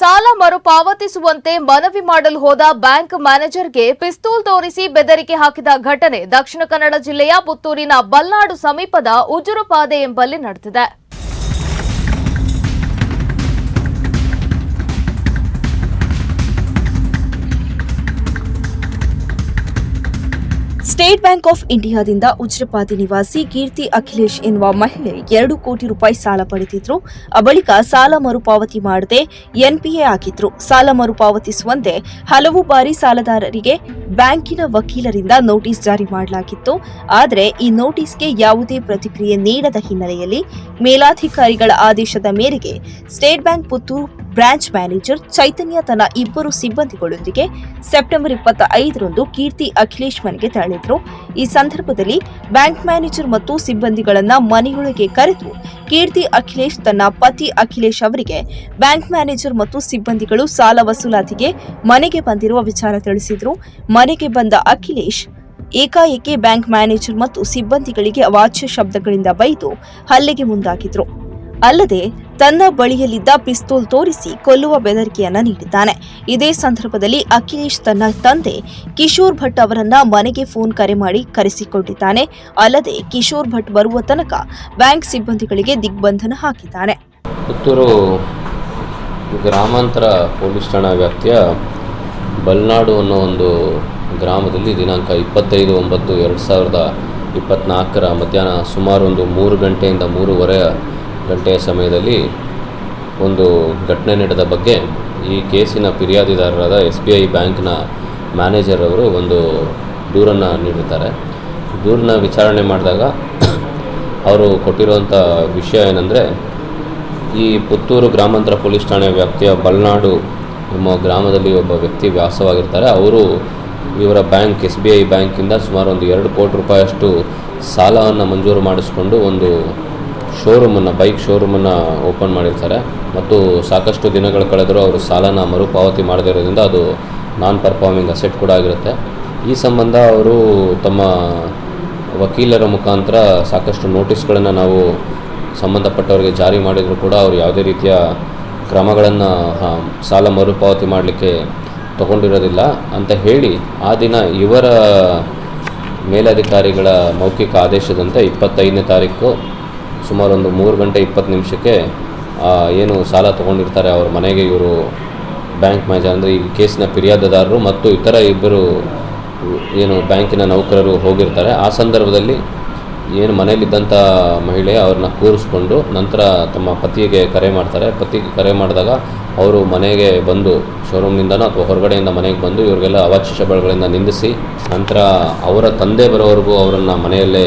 ಸಾಲ ಮರುಪಾವತಿಸುವಂತೆ ಮನವಿ ಮಾಡಲು ಹೋದ ಬ್ಯಾಂಕ್ ಮ್ಯಾನೇಜರ್ಗೆ ಪಿಸ್ತೂಲ್ ತೋರಿಸಿ ಬೆದರಿಕೆ ಹಾಕಿದ ಘಟನೆ ದಕ್ಷಿಣ ಕನ್ನಡ ಜಿಲ್ಲೆಯ ಪುತ್ತೂರಿನ ಬಲ್ನಾಡು ಸಮೀಪದ ಉಜುರುಪಾದೆ ಎಂಬಲ್ಲಿ ನಡೆದಿದೆ. ಸ್ಟೇಟ್ ಬ್ಯಾಂಕ್ ಆಫ್ ಇಂಡಿಯಾದಿಂದ ಉಜ್ರಪಾತಿ ನಿವಾಸಿ ಕೀರ್ತಿ ಅಖಿಲೇಶ್ ಎನ್ನುವ ಮಹಿಳೆ ಎರಡು ಕೋಟಿ ರೂಪಾಯಿ ಸಾಲ ಪಡೆದಿದ್ರು. ಆ ಬಳಿಕ ಸಾಲ ಮರುಪಾವತಿ ಮಾಡದೆ ಎನ್ಪಿಎ ಆಗಿದ್ರು. ಸಾಲ ಮರುಪಾವತಿಸುವಂತೆ ಹಲವು ಬಾರಿ ಸಾಲದಾರರಿಗೆ ಬ್ಯಾಂಕಿನ ವಕೀಲರಿಂದ ನೋಟಿಸ್ ಜಾರಿ ಮಾಡಲಾಗಿತ್ತು. ಆದರೆ ಈ ನೋಟಿಸ್ಗೆ ಯಾವುದೇ ಪ್ರತಿಕ್ರಿಯೆ ನೀಡದ ಹಿನ್ನೆಲೆಯಲ್ಲಿ ಮೇಲಾಧಿಕಾರಿಗಳ ಆದೇಶದ ಮೇರೆಗೆ state bank Puttur branch manager Chaitanya ತನ್ನ ಇಬ್ಬರು ಸಿಬ್ಬಂದಿಗಳೊಂದಿಗೆ ಸೆಪ್ಟೆಂಬರ್ ಇಪ್ಪತ್ತ ಐದರಂದು ಕೀರ್ತಿ ಅಖಿಲೇಶ್ ಮನೆಗೆ ತೆರಳಿದ್ರು. ಈ ಸಂದರ್ಭದಲ್ಲಿ ಬ್ಯಾಂಕ್ ಮ್ಯಾನೇಜರ್ ಮತ್ತು ಸಿಬ್ಬಂದಿಗಳನ್ನ ಮನೆಯೊಳಗೆ ಕರೆದು ಕೀರ್ತಿ ಅಖಿಲೇಶ್ ತನ್ನ ಪತಿ ಅಖಿಲೇಶ್ ಅವರಿಗೆ ಬ್ಯಾಂಕ್ ಮ್ಯಾನೇಜರ್ ಮತ್ತು ಸಿಬ್ಬಂದಿಗಳು ಸಾಲ ವಸೂಲಾತಿಗೆ ಮನೆಗೆ ಬಂದಿರುವ ವಿಚಾರ ತಿಳಿಸಿದ್ರು. ಮನೆಗೆ ಬಂದ ಅಖಿಲೇಶ್ ಏಕಾಏಕಿ ಬ್ಯಾಂಕ್ ಮ್ಯಾನೇಜರ್ ಮತ್ತು ಸಿಬ್ಬಂದಿಗಳಿಗೆ ಅವಾಚ್ಯ ಶಬ್ದಗಳಿಂದ ಬೈದು ಹಲ್ಲೆಗೆ ಮುಂದಾಗಿದ್ರು. ಅಲ್ಲದೆ ತನ್ನ ಬಳಿಯಲ್ಲಿದ್ದ ಪಿಸ್ತೂಲ್ ತೋರಿಸಿ ಕೊಲ್ಲುವ ಬೆದರಿಕೆಯನ್ನ ನೀಡಿದ್ದಾನೆ. ಇದೇ ಸಂದರ್ಭದಲ್ಲಿ ಅಖಿಲೇಶ್ ತನ್ನ ತಂದೆ ಕಿಶೋರ್ ಭಟ್ ಅವರನ್ನ ಮನೆಗೆ ಫೋನ್ ಕರೆ ಮಾಡಿ ಕರೆಸಿಕೊಂಡಿದ್ದಾನೆ. ಅಲ್ಲದೆ ಕಿಶೋರ್ ಭಟ್ ಬರುವ ತನಕ ಬ್ಯಾಂಕ್ ಸಿಬ್ಬಂದಿಗಳಿಗೆ ದಿಗ್ಬಂಧನ ಹಾಕಿದ್ದಾನೆ. ಪುತ್ತೂರು ಗ್ರಾಮಾಂತರ ಪೊಲೀಸ್ ಠಾಣಾ ವ್ಯಾಪ್ತಿಯ ಬಲ್ನಾಡು ಅನ್ನೋ ಒಂದು ಗ್ರಾಮದಲ್ಲಿ ದಿನಾಂಕ ಇಪ್ಪತ್ತೈದು ಒಂಬತ್ತು ಎರಡು ಸಾವಿರದ ಇಪ್ಪತ್ತ್ನಾಲ್ಕರ ಮಧ್ಯಾಹ್ನ ಸುಮಾರು ಒಂದು ಮೂರು ಗಂಟೆಯಿಂದ ಮೂರುವರೆ ಗಂಟೆಯ ಸಮಯದಲ್ಲಿ ಒಂದು ಘಟನೆ ನಡೆದ ಬಗ್ಗೆ ಈ ಕೇಸಿನ ಫಿರ್ಯಾದಿದಾರರಾದ ಎಸ್ ಬಿ ಐ ಬ್ಯಾಂಕ್ನ ಮ್ಯಾನೇಜರ್ ಅವರು ಒಂದು ದೂರನ್ನು ನೀಡಿರ್ತಾರೆ ದೂರನ್ನ ವಿಚಾರಣೆ ಮಾಡಿದಾಗ ಅವರು ಕೊಟ್ಟಿರುವಂಥ ವಿಷಯ ಏನಂದರೆ, ಈ ಪುತ್ತೂರು ಗ್ರಾಮಾಂತರ ಪೊಲೀಸ್ ಠಾಣೆ ವ್ಯಾಪ್ತಿಯ ಬಲ್ನಾಡು ಎಂಬ ಗ್ರಾಮದಲ್ಲಿ ಒಬ್ಬ ವ್ಯಕ್ತಿ ವ್ಯಾಸವಾಗಿರ್ತಾರೆ. ಅವರು ಇವರ ಬ್ಯಾಂಕ್, ಎಸ್ ಬಿ ಐ ಬ್ಯಾಂಕಿಂದ ಸುಮಾರು ಒಂದು ಎರಡು ಕೋಟಿ ರೂಪಾಯಿಯಷ್ಟು ಸಾಲವನ್ನು ಮಂಜೂರು ಮಾಡಿಸಿಕೊಂಡು ಒಂದು ಶೋರೂಮನ್ನು, ಬೈಕ್ ಶೋರೂಮನ್ನು ಓಪನ್ ಮಾಡಿರ್ತಾರೆ. ಮತ್ತು ಸಾಕಷ್ಟು ದಿನಗಳು ಕಳೆದರೂ ಅವರು ಸಾಲನ ಮರುಪಾವತಿ ಮಾಡದೇ ಇರೋದ್ರಿಂದ ಅದು ನಾನ್ ಪರ್ಫಾರ್ಮಿಂಗ್ ಅಸೆಟ್ ಕೂಡ ಆಗಿರುತ್ತೆ. ಈ ಸಂಬಂಧ ಅವರು ತಮ್ಮ ವಕೀಲರ ಮುಖಾಂತರ ಸಾಕಷ್ಟು ನೋಟಿಸ್ಗಳನ್ನು ನಾವು ಸಂಬಂಧಪಟ್ಟವರಿಗೆ ಜಾರಿ ಮಾಡಿದರೂ ಕೂಡ ಅವರು ಯಾವುದೇ ರೀತಿಯ ಕ್ರಮಗಳನ್ನು ಸಾಲ ಮರುಪಾವತಿ ಮಾಡಲಿಕ್ಕೆ ತಗೊಂಡಿರೋದಿಲ್ಲ ಅಂತ ಹೇಳಿ ಆ ದಿನ ಇವರ ಮೇಲಧಿಕಾರಿಗಳ ಮೌಖಿಕ ಆದೇಶದಂತೆ ಇಪ್ಪತ್ತೈದನೇ ತಾರೀಕು ಸುಮಾರು ಒಂದು ಮೂರು ಗಂಟೆ ಇಪ್ಪತ್ತು ನಿಮಿಷಕ್ಕೆ ಏನು ಸಾಲ ತೊಗೊಂಡಿರ್ತಾರೆ ಅವ್ರ ಮನೆಗೆ ಇವರು ಬ್ಯಾಂಕ್ ಮ್ಯಾನೇಜರ್. ಅಂದರೆ ಈ ಕೇಸಿನ ಫಿರ್ಯಾದದಾರರು ಮತ್ತು ಇತರ ಇಬ್ಬರು, ಏನು ಬ್ಯಾಂಕಿನ ನೌಕರರು ಹೋಗಿರ್ತಾರೆ. ಆ ಸಂದರ್ಭದಲ್ಲಿ ಏನು ಮನೆಯಲ್ಲಿದ್ದಂಥ ಮಹಿಳೆ ಅವ್ರನ್ನ ಕೂರಿಸ್ಕೊಂಡು ನಂತರ ತಮ್ಮ ಪತಿಗೆ ಕರೆ ಮಾಡ್ತಾರೆ. ಪತಿಗೆ ಕರೆ ಮಾಡಿದಾಗ ಅವರು ಮನೆಗೆ ಬಂದು, ಶೋರೂಮ್ನಿಂದನೋ ಅಥವಾ ಹೊರಗಡೆಯಿಂದ ಮನೆಗೆ ಬಂದು ಇವರಿಗೆಲ್ಲ ಅವಾಚ್ಯ ಶಬಳಗಳಿಂದ ನಿಂದಿಸಿ, ನಂತರ ಅವರ ತಂದೆ ಬರೋವರೆಗೂ ಅವರನ್ನು ಮನೆಯಲ್ಲೇ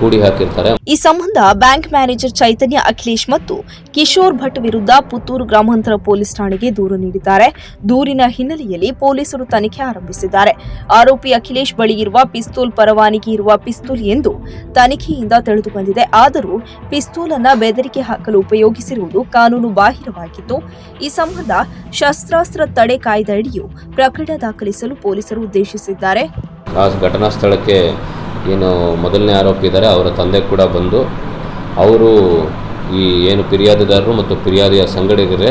ಕೂಡಿ ಹಾಕಿರ್ತಾರೆ ಈ ಸಂಬಂಧ ಬ್ಯಾಂಕ್ ಮ್ಯಾನೇಜರ್ ಚೈತನ್ಯ ಅಖಿಲೇಶ್ ಮತ್ತು ಕಿಶೋರ್ ಭಟ್ ವಿರುದ್ಧ ಪುತ್ತೂರು ಗ್ರಾಮಾಂತರ ಪೊಲೀಸ್ ಠಾಣೆಗೆ ದೂರು ನೀಡಿದ್ದಾರೆ. ದೂರಿನ ಹಿನ್ನೆಲೆಯಲ್ಲಿ ಪೊಲೀಸರು ತನಿಖೆ ಆರಂಭಿಸಿದ್ದಾರೆ. ಆರೋಪಿ ಅಖಿಲೇಶ್ ಬಳಿ ಇರುವ ಪಿಸ್ತೂಲ್ ಪರವಾನಗಿ ಇರುವ ಪಿಸ್ತೂಲ್ ಎಂದು ತನಿಖೆಯಿಂದ ತಿಳಿದು ಬಂದಿದೆ ಆದರೂ ಪಿಸ್ತೂಲ್ ಅನ್ನ ಬೆದರಿಕೆ ಹಾಕಲು ಉಪಯೋಗಿಸಿರುವುದು ಕಾನೂನು ಬಾಹಿರವಾಗಿದ್ದು ಈ ಸಂಬಂಧ ಶಸ್ತ್ರಾಸ್ತ್ರ ತಡೆ ಕಾಯ್ದೆಯಡಿಯೂ ಪ್ರಕರಣ ದಾಖಲಿಸಲು ಪೊಲೀಸರು ಉದ್ದೇಶಿಸಿದ್ದಾರೆ. ಆ ಘಟನಾ ಸ್ಥಳಕ್ಕೆ ಏನು ಮೊದಲನೇ ಆರೋಪಿ ಇದ್ದಾರೆ ಅವರ ತಂದೆ ಕೂಡ ಬಂದು, ಅವರು ಈ ಏನು ಫಿರ್ಯಾದಿದಾರರು ಮತ್ತು ಫಿರ್ಯಾದಿಯ ಸಂಗಡಿಗರೇ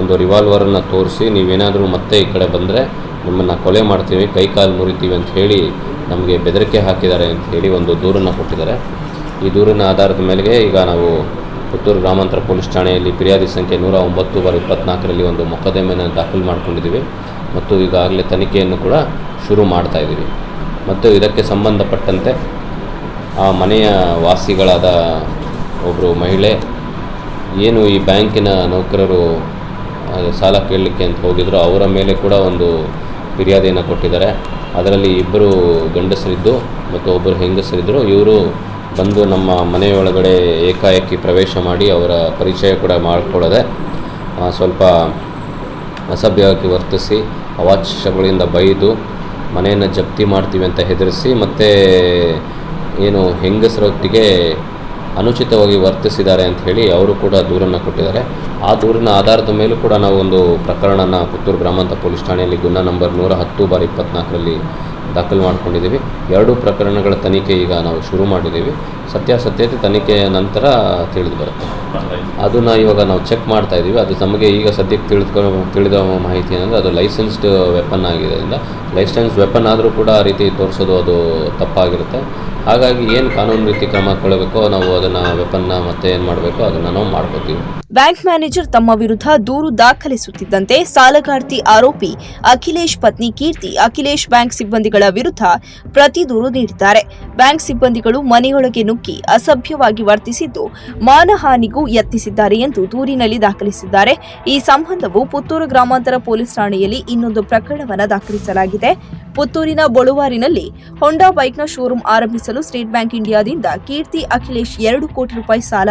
ಒಂದು ರಿವಾಲ್ವರನ್ನು ತೋರಿಸಿ, ನೀವೇನಾದರೂ ಮತ್ತೆ ಈ ಕಡೆ ಬಂದರೆ ನಿಮ್ಮನ್ನು ಕೊಲೆ ಮಾಡ್ತೀವಿ, ಕೈ ಕಾಲು ಮುರಿತೀವಿ ಅಂತ ಹೇಳಿ ನಮಗೆ ಬೆದರಿಕೆ ಹಾಕಿದ್ದಾರೆ ಅಂತ ಹೇಳಿ ಒಂದು ದೂರನ್ನು ಕೊಟ್ಟಿದ್ದಾರೆ. ಈ ದೂರಿನ ಆಧಾರದ ಮೇಲೆಗೆ ಈಗ ನಾವು ಪುತ್ತೂರು ಗ್ರಾಮಾಂತರ ಪೊಲೀಸ್ ಠಾಣೆಯಲ್ಲಿ ಫಿರ್ಯಾದಿ ಸಂಖ್ಯೆ ನೂರ ಒಂಬತ್ತು ಬಾರ್ ಇಪ್ಪತ್ನಾಲ್ಕರಲ್ಲಿ ಒಂದು ಮೊಕದ್ದಮೆಯನ್ನು ದಾಖಲು ಮಾಡ್ಕೊಂಡಿದ್ದೀವಿ ಮತ್ತು ಈಗಾಗಲೇ ತನಿಖೆಯನ್ನು ಕೂಡ ಶುರು ಮಾಡ್ತಾ ಇದ್ದೀವಿ. ಮತ್ತು ಇದಕ್ಕೆ ಸಂಬಂಧಪಟ್ಟಂತೆ ಆ ಮನೆಯ ವಾಸಿಗಳಾದ ಒಬ್ಬರು ಮಹಿಳೆ, ಏನು ಈ ಬ್ಯಾಂಕಿನ ನೌಕರರು ಸಾಲ ಕೇಳಲಿಕ್ಕೆ ಅಂತ ಹೋಗಿದ್ರು, ಅವರ ಮೇಲೆ ಕೂಡ ಒಂದು ಫಿರ್ಯಾದಿಯನ್ನು ಕೊಟ್ಟಿದ್ದಾರೆ. ಅದರಲ್ಲಿ ಇಬ್ಬರು ಗಂಡಸರಿದ್ದು ಮತ್ತು ಒಬ್ಬರು ಹೆಂಗಸರಿದ್ದರು ಇವರು ಬಂದು ನಮ್ಮ ಮನೆಯೊಳಗಡೆ ಏಕಾಏಕಿ ಪ್ರವೇಶ ಮಾಡಿ ಅವರ ಪರಿಚಯ ಕೂಡ ಮಾಡಿಕೊಳ್ಳದೆ ಸ್ವಲ್ಪ ಅಸಭ್ಯವಾಗಿ ವರ್ತಿಸಿ, ಅವಾಚ್ಯಗಳಿಂದ ಬೈದು ಮನೆಯನ್ನು ಜಪ್ತಿ ಮಾಡ್ತೀವಿ ಅಂತ ಹೆದರಿಸಿ ಮತ್ತು ಏನು ಹೆಂಗಸರೊಟ್ಟಿಗೆ ಅನುಚಿತವಾಗಿ ವರ್ತಿಸಿದ್ದಾರೆ ಅಂತ ಹೇಳಿ ಅವರು ಕೂಡ ದೂರನ್ನು ಕೊಟ್ಟಿದ್ದಾರೆ. ಆ ದೂರಿನ ಆಧಾರದ ಮೇಲೂ ಕೂಡ ನಾವು ಒಂದು ಪ್ರಕರಣನ ಪುತ್ತೂರು ಗ್ರಾಮಾಂತರ ಪೊಲೀಸ್ ಠಾಣೆಯಲ್ಲಿ ಗುನ್ನ ನಂಬರ್ ನೂರ ಹತ್ತು ಬಾರಿ ಇಪ್ಪತ್ನಾಲ್ಕರಲ್ಲಿ ದಾಖಲು ಮಾಡಿಕೊಂಡಿದ್ದೀವಿ. ಎರಡೂ ಪ್ರಕರಣಗಳ ತನಿಖೆ ಈಗ ನಾವು ಶುರು ಮಾಡಿದ್ದೀವಿ. ಸತ್ಯಾಸತ್ಯತೆ ತನಿಖೆಯ ನಂತರ ತಿಳಿದು ಬರುತ್ತೆ. ಅದನ್ನು ಇವಾಗ ನಾವು ಚೆಕ್ ಮಾಡ್ತಾ ಇದ್ದೀವಿ. ಅದು ನಮಗೆ ಈಗ ಸದ್ಯಕ್ಕೆ ತಿಳಿದುಕೊ, ತಿಳಿದ ಮಾಹಿತಿ ಏನಂದರೆ ಅದು ಲೈಸೆನ್ಸ್ಡ್ ವೆಪನ್ ಆಗಿರೋದ್ರಿಂದ ಲೈಸೆನ್ಸ್ ವೆಪನ್ ಆದರೂ ಕೂಡ ಆ ರೀತಿ ತೋರಿಸೋದು ಅದು ತಪ್ಪಾಗಿರುತ್ತೆ. ಹಾಗಾಗಿ ಏನು ಕಾನೂನು ರೀತಿ ಕ್ರಮ ತಗೊಳ್ಬೇಕೋ ನಾವು ಅದನ್ನ ವೆಪನ್ನ ಮತ್ತೆ ಏನು ಮಾಡಬೇಕು ಅದನ್ನ ನಾವು ಮಾಡ್ಕೋತೀವಿ. ಬ್ಯಾಂಕ್ ಮ್ಯಾನೇಜರ್ ತಮ್ಮ ವಿರುದ್ಧ ದೂರು ದಾಖಲಿಸುತ್ತಿದ್ದಂತೆ ಸಾಲಗಾರ್ತಿ ಆರೋಪಿ ಅಖಿಲೇಶ್ ಪತ್ನಿ ಕೀರ್ತಿ, ಅಖಿಲೇಶ್ ಬ್ಯಾಂಕ್ ಸಿಬ್ಬಂದಿಗಳ ವಿರುದ್ಧ ಪ್ರತಿ ದೂರು ನೀಡಿದ್ದಾರೆ. ಬ್ಯಾಂಕ್ ಸಿಬ್ಬಂದಿಗಳು ಮನೆಯೊಳಗೆ ನುಗ್ಗಿ ಅಸಭ್ಯವಾಗಿ ವರ್ತಿಸಿದ್ದು ಮಾನಹಾನಿಗೂ ಯತ್ನಿಸಿದ್ದಾರೆ ಎಂದು ದೂರಿನಲ್ಲಿ ದಾಖಲಿಸಿದ್ದಾರೆ. ಈ ಸಂಬಂಧವು ಪುತ್ತೂರು ಗ್ರಾಮಾಂತರ ಪೊಲೀಸ್ ಠಾಣೆಯಲ್ಲಿ ಇನ್ನೊಂದು ಪ್ರಕರಣವನ್ನು ದಾಖಲಿಸಲಾಗಿದೆ. ಪುತ್ತೂರಿನ ಬಳುವಾರಿನಲ್ಲಿ ಹೊಂಡಾ ಬೈಕ್ನ ಶೋರೂಮ್ ಆರಂಭಿಸಲು ಸ್ಟೇಟ್ ಬ್ಯಾಂಕ್ ಇಂಡಿಯಾದಿಂದ ಕೀರ್ತಿ ಅಖಿಲೇಶ್ ಎರಡು ಕೋಟಿ ರೂಪಾಯಿ ಸಾಲ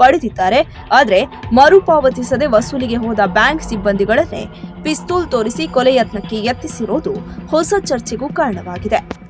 ಪಡೆದಿದ್ದಾರೆ. ಆದರೆ ಮರುಪಾವತಿಸದೆ ವಸೂಲಿಗೆ ಹೋದ ಬ್ಯಾಂಕ್ ಸಿಬ್ಬಂದಿಗಳನ್ನೇ ಪಿಸ್ತೂಲ್ ತೋರಿಸಿ ಕೊಲೆ ಯತ್ನಕ್ಕೆ ಯತ್ನಿಸಿರೋದು ಹೊಸ ಚರ್ಚೆಗೂ ಕಾರಣವಾಗಿದೆ.